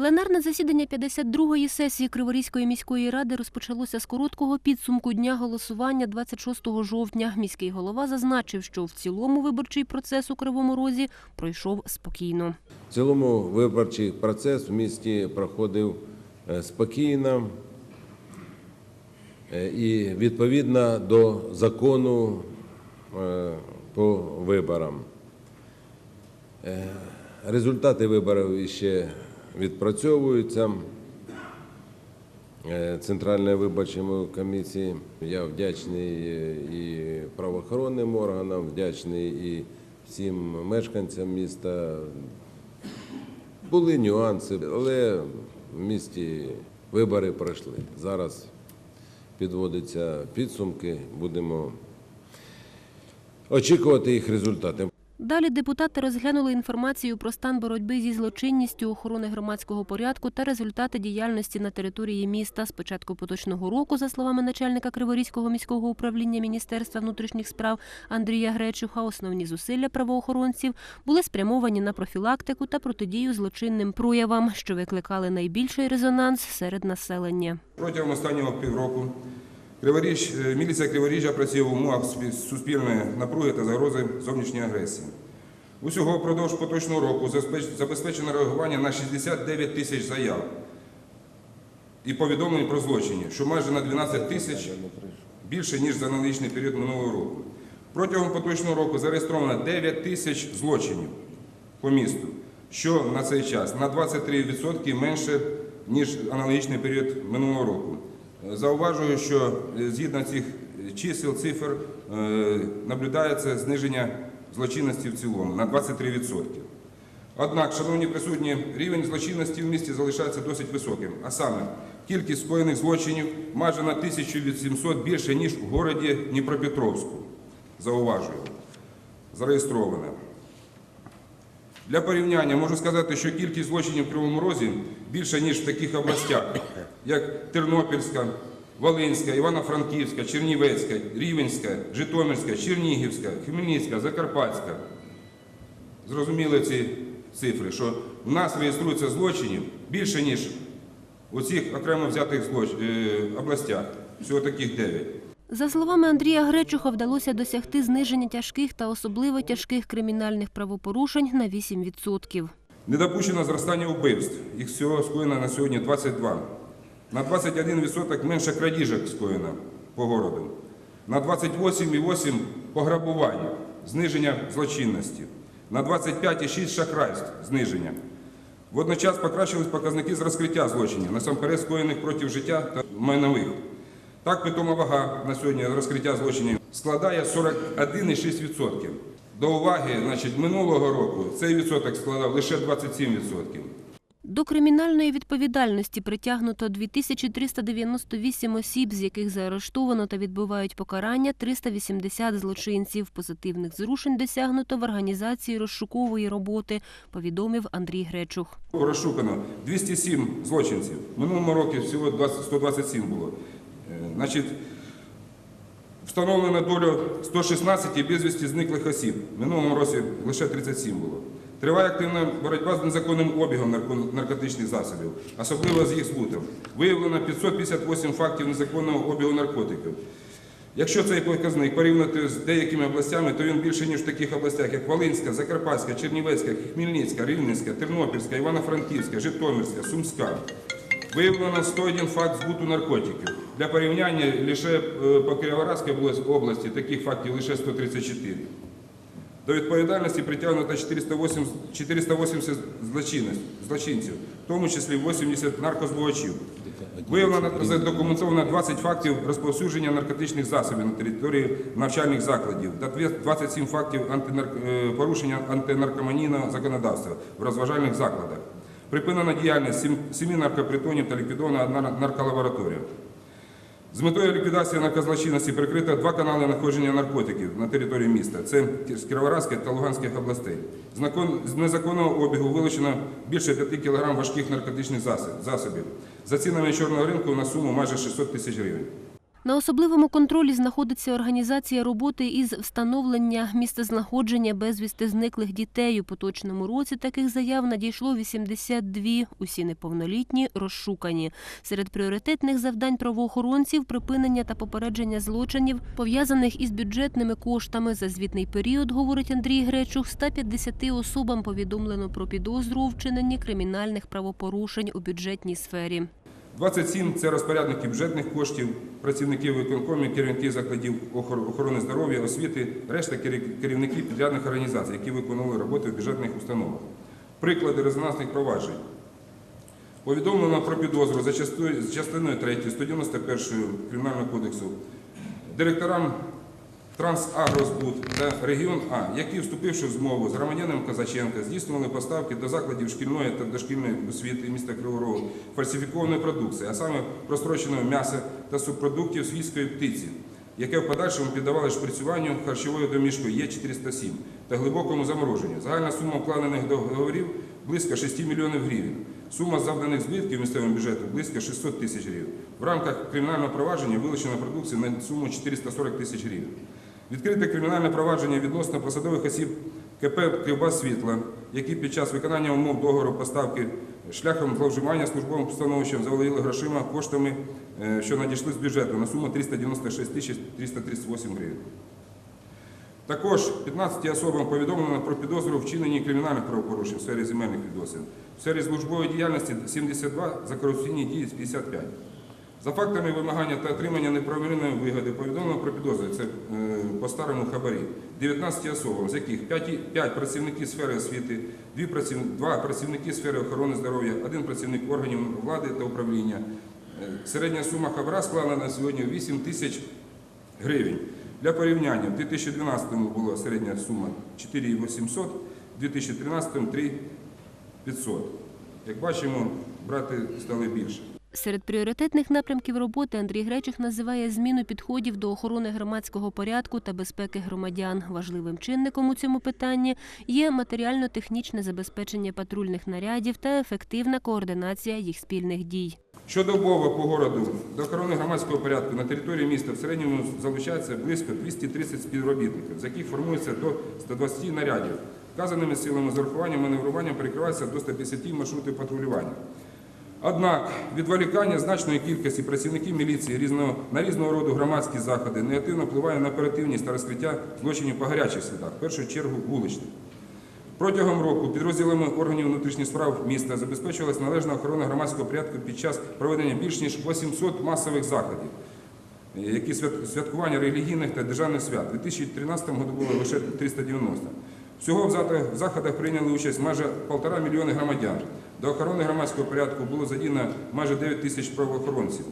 Пленарне засідання 52-ї сесії Криворізької міської ради розпочалося з короткого підсумку дня голосування 26 жовтня. Міський голова зазначив, що в цілому виборчий процес у Кривому Розі пройшов спокійно. В цілому виборчий процес в місті проходив е, спокійно е, і відповідно до закону е, по виборам. Результати виборів ще відпрацьовуються е, Центральної виборчої комісії. Я вдячний е, і правоохоронним органам, вдячний і всім мешканцям міста. Були нюанси, але в місті вибори пройшли. Зараз підводяться підсумки, будемо очікувати їх результати. Далі депутати розглянули інформацію про стан боротьби зі злочинністю, охорони громадського порядку та результати діяльності на території міста. З початку поточного року, за словами начальника Криворізького міського управління Міністерства внутрішніх справ Андрія Гречуха, основні зусилля правоохоронців були спрямовані на профілактику та протидію злочинним проявам, що викликали найбільший резонанс серед населення. Протягом останнього півроку Криворіж, е, міліція Криворіжжя працює в умовах суспільної напруги та загрози зовнішньої агресії. Усього впродовж поточного року забезпечено реагування на 69 тисяч заяв і повідомлень про злочині, що майже на 12 тисяч більше, ніж за аналогічний період минулого року. Протягом поточного року зареєстровано 9 тисяч злочинів по місту, що на цей час на 23% менше, ніж аналогічний період минулого року. Е, Зауважую, що е, згідно цих чисел, цифр, е, наблюдається зниження злочинності в цілому на 23%. Однак, шановні присутні, рівень злочинності в місті залишається досить високим. А саме, кількість скоєних злочинів майже на 1800 більше, ніж у городі Дніпропетровську. Зауважую, зареєстровано. Для порівняння можу сказати, що кількість злочинів в Кривому Розі більша, ніж в таких областях, як Тернопільська, Волинська, Івано-Франківська, Чернівецька, Рівенська, Житомирська, Чернігівська, Хмельницька, Закарпатська. Зрозуміли ці цифри, що в нас реєструється злочинів більше, ніж у цих окремо взятих злоч... е, областях. Всього таких 9. За словами Андрія Гречуха, вдалося досягти зниження тяжких та особливо тяжких кримінальних правопорушень на 8%. Не допущено зростання вбивств. Їх всього скоєно на сьогодні 22. На 21% менше крадіжок скоєно по городу. На 28,8% пограбувань, зниження злочинності. На 25,6% шахрайств, зниження. Водночас покращились показники з розкриття злочинів, насамперед скоєних проти життя та майнових. Так, питома вага на сьогодні розкриття злочинів складає 41,6%. До уваги, значить, минулого року цей відсоток складав лише 27%. До кримінальної відповідальності притягнуто 2398 осіб, з яких заарештовано та відбувають покарання 380 злочинців. Позитивних зрушень досягнуто в організації розшукової роботи, повідомив Андрій Гречух. Розшукано 207 злочинців. Минулому році всього 127 було. Е, Значить, встановлено долю 116 безвісті зниклих осіб. Минулому році лише 37 було. Триває активна боротьба з незаконним обігом наркотичних засобів, особливо з їх збутом. Виявлено 558 фактів незаконного обігу наркотиків. Якщо цей показник порівняти з деякими областями, то він більше, ніж в таких областях, як Волинська, Закарпатська, Чернівецька, Хмельницька, Рівненська, Тернопільська, Івано-Франківська, Житомирська, Сумська. Виявлено 101 факт збуту наркотиків. Для порівняння лише е, по Кіровоградській області таких фактів лише 134. До відповідальності притягнуто 480 злочинців, в тому числі 80 наркозбувачів. Виявлено задокументовано 20 фактів розповсюдження наркотичних засобів на території навчальних закладів та 27 фактів е, порушення антинаркоманійного законодавства в розважальних закладах. Припинена діяльність сім- семи наркопритонів та ліквідована одна нарколабораторія. З метою ліквідації наказначинності прикрито два канали находження наркотиків на території міста. Це з Кіровоградської та Луганських областей. З незаконного обігу вилучено більше 5 кг важких наркотичних засобів. За цінами чорного ринку на суму майже 600 тисяч гривень. На особливому контролі знаходиться організація роботи із встановлення місцезнаходження безвісти зниклих дітей. У поточному році таких заяв надійшло 82. Усі неповнолітні розшукані. Серед пріоритетних завдань правоохоронців припинення та попередження злочинів, пов'язаних із бюджетними коштами. За звітний період, говорить Андрій Гречух, 150 особам повідомлено про підозру у вчиненні кримінальних правопорушень у бюджетній сфері. 27 – це розпорядники бюджетних коштів, працівники виконкомів, керівники закладів охорони здоров'я, освіти, решта керів- керівники підрядних організацій, які виконували роботи в бюджетних установах. Приклади резонансних проваджень. Повідомлено про підозру за частиною 3 191 Кримінального кодексу директорам Трансагрозбуд та Регіон А, які, вступивши в змову з громадянином Казаченка, здійснювали поставки до закладів шкільної та дошкільної освіти міста Кривого Рогу фальсифікованої продукції, а саме простроченого м'яса та субпродуктів свійської птиці, яке в подальшому піддавали шприцюванню харчовою домішкою Є407 та глибокому замороженню. Загальна сума вкладених договорів близько 6 мільйонів гривень. Сума завданих збитків місцевому бюджету близько 600 тисяч гривень. В рамках кримінального провадження вилучена продукція на суму 440 тисяч гривень. Відкрите кримінальне провадження відносно посадових осіб КП «Кривбас Світла», які під час виконання умов договору поставки шляхом зловживання службовим становищем заволоділи грошима коштами, е, що надійшли з бюджету на суму 396 тисяч 338 гривень. Також 15 особам повідомлено про підозру в вчиненні кримінальних правопорушень в сфері земельних відносин. В сфері службової діяльності 72, за корупційні дії 55. За фактами вимагання та отримання неправомірної вигоди повідомлено про підозри, це е, по старому хабарі, 19 особам, з яких 5, 5 працівники сфери освіти, 2, праців, 2 працівники сфери охорони здоров'я, 1 працівник органів влади та управління. Е, Середня сума хабара склала на сьогодні 8 тисяч гривень. Для порівняння, в 2012 була середня сума 4800, в 2013 3500. Як бачимо, брати стали більше. Серед пріоритетних напрямків роботи Андрій Гречих називає зміну підходів до охорони громадського порядку та безпеки громадян. Важливим чинником у цьому питанні є матеріально-технічне забезпечення патрульних нарядів та ефективна координація їх спільних дій. Щодобово по городу до охорони громадського порядку на території міста в середньому залучається близько 230 співробітників, з яких формується до 120 нарядів. Вказаними силами з урахуванням маневрування перекривається до 150 маршрутів патрулювання. Однак відволікання значної кількості працівників міліції на різного роду громадські заходи негативно впливає на оперативність та розкриття злочинів по гарячих слідах, в першу чергу вуличних. Протягом року підрозділами органів внутрішніх справ міста забезпечувалась належна охорона громадського порядку під час проведення більш ніж 800 масових заходів, які святкування релігійних та державних свят. У 2013 році було лише 390. Всього в заходах прийняли участь майже полтора мільйони громадян. До охорони громадського порядку було задіяно майже 9 тисяч правоохоронців.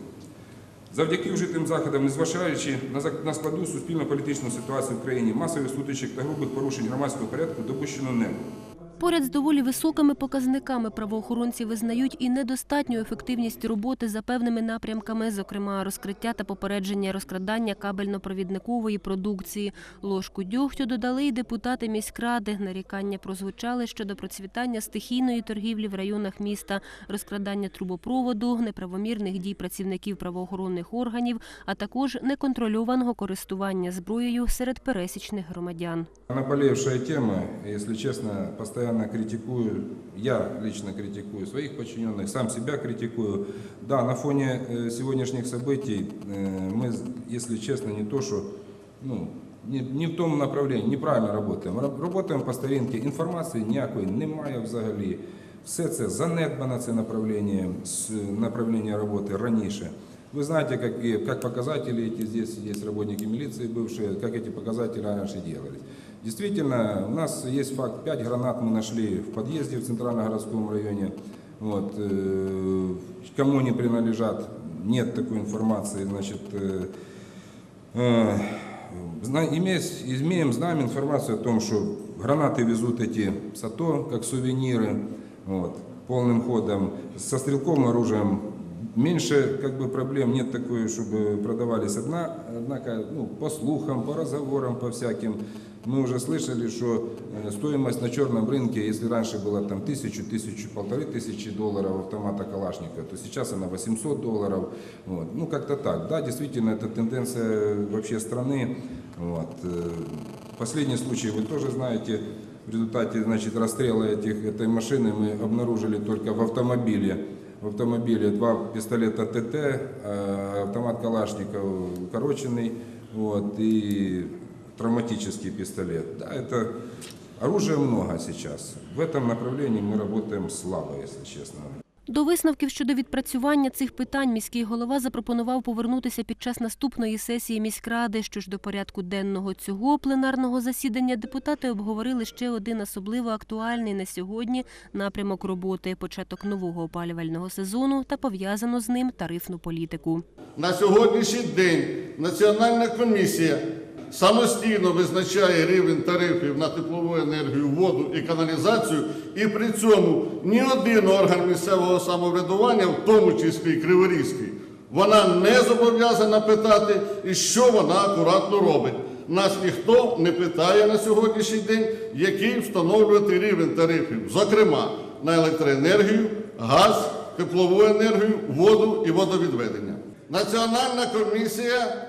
Завдяки вжитим заходам, незважаючи на складу суспільно-політичну ситуацію в країні, масових сутичок та грубих порушень громадського порядку допущено не було. Поряд з доволі високими показниками правоохоронці визнають і недостатню ефективність роботи за певними напрямками, зокрема розкриття та попередження розкрадання кабельно-провідникової продукції. Ложку дьогтю додали й депутати міськради. Нарікання прозвучали щодо процвітання стихійної торгівлі в районах міста, розкрадання трубопроводу, неправомірних дій працівників правоохоронних органів, а також неконтрольованого користування зброєю серед пересічних громадян. Наболевшая тема, если честно, постоянно критикую, я лично критикую своих подчиненных, сам себя критикую. Да, на фоне э, сегодняшних событий э, мы, если честно, не то, что ну, не, не в тому направленні, неправильно работаем. Ра- Работаем по старинці, інформації ніякої немає взагалі. Все це занедбано, це направлення, с- направлення роботи раніше. Вы знаете, как, и- как показатели эти здесь есть работники милиции бывшие, как эти показатели раньше делались. Действительно, у нас есть факт, 5 гранат мы нашли в подъезде в Центрально-городском районе. Вот, э, кому они принадлежат, нет такой информации. Значит, э, э, имеем, знаем информацию о том, что гранаты везут эти САТО, как сувениры, вот, полным ходом. Со стрелковым оружием Меньше как бы, проблем нет такой, чтобы продавались одна, однако ну, по слухам, по разговорам, по всяким, мы уже слышали, что э, стоимость на черном рынке, если раньше была там тысячу, тысячу, полторы тысячи долларов автомата Калашникова, то сейчас она 800 долларов. Вот. Ну, как-то так. Да, действительно, это тенденция вообще страны. Вот. Э, Последний случай вы тоже знаете. В результате значит, расстрела этих, этой машины мы обнаружили только в автомобиле. В автомобиле два пистолета ТТ, э, автомат Калашников укороченный вот, и травматический пистолет. Да, это оружия много сейчас. В этом направлении мы работаем слабо, если честно. До висновків щодо відпрацювання цих питань міський голова запропонував повернутися під час наступної сесії міськради. Що ж до порядку денного цього пленарного засідання депутати обговорили ще один особливо актуальний на сьогодні напрямок роботи початок нового опалювального сезону та пов'язану з ним тарифну політику. На сьогоднішній день Національна комісія самостійно визначає рівень тарифів на теплову енергію, воду і каналізацію, і при цьому ні один орган місцевого самоврядування, в тому числі Криворізький, вона не зобов'язана питати, і що вона акуратно робить. Нас ніхто не питає на сьогоднішній день, який встановлювати рівень тарифів, зокрема на електроенергію, газ, теплову енергію, воду і водовідведення. Національна комісія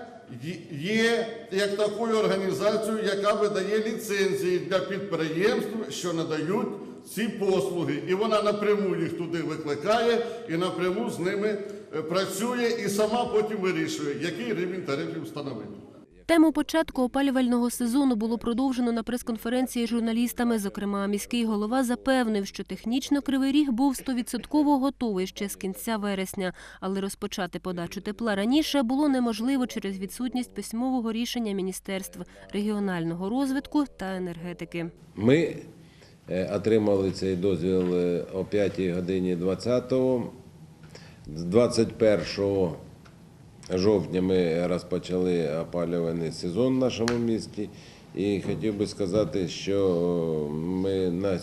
є як такою організацією, яка видає ліцензії для підприємств, що надають ці послуги. І вона напряму їх туди викликає і напряму з ними е, працює і сама потім вирішує, який рівень тарифів встановити. Тему початку опалювального сезону було продовжено на прес-конференції з журналістами. Зокрема, міський голова запевнив, що технічно Кривий Ріг був стовідсотково готовий ще з кінця вересня, але розпочати подачу тепла раніше було неможливо через відсутність письмового рішення міністерств регіонального розвитку та енергетики. Ми е, отримали цей дозвіл е, о 5 годині 20-го. З 21 жовтня ми розпочали опалювальний сезон в нашому місті. І хотів би сказати, що ми на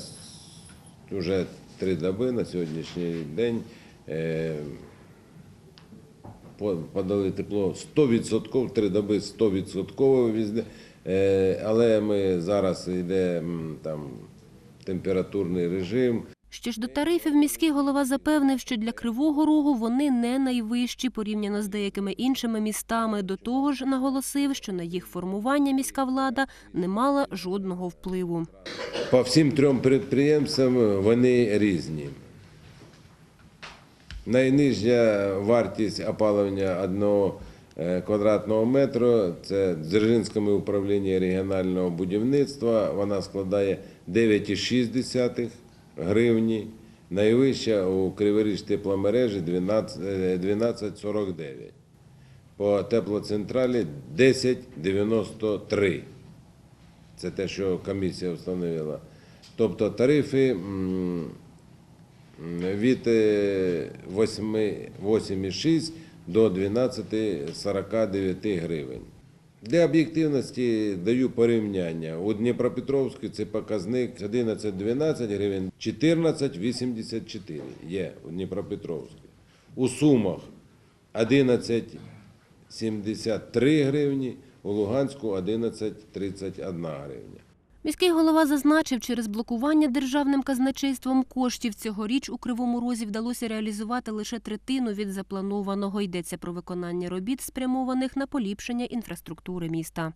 вже три доби на сьогоднішній день е, подали тепло 100%, три доби 100% везде. Е, Але ми зараз йде там температурний режим. Що ж до тарифів, міський голова запевнив, що для Кривого Рогу вони не найвищі порівняно з деякими іншими містами. До того ж, наголосив, що на їх формування міська влада не мала жодного впливу. По всім трьом підприємствам вони різні. Найнижня вартість опалення одного е, квадратного метру це Дзержинському управлінні регіонального будівництва. Вона складає 9,6 гривні. Найвища у Криворіж тепломережі 12 е, 12,49. По теплоцентралі 10,93. Це те, що комісія встановила. Тобто тарифи від е, 8 8,6 до 12,49 гривень. Для об'єктивності даю порівняння. У Дніпропетровську це показник 11-12 гривень, 14,84 є у Дніпропетровську. У Сумах 11,73 гривні, у Луганську 11,31 гривня. Міський голова зазначив, через блокування державним казначейством коштів цьогоріч у Кривому Розі вдалося реалізувати лише третину від запланованого. Йдеться про виконання робіт, спрямованих на поліпшення інфраструктури міста.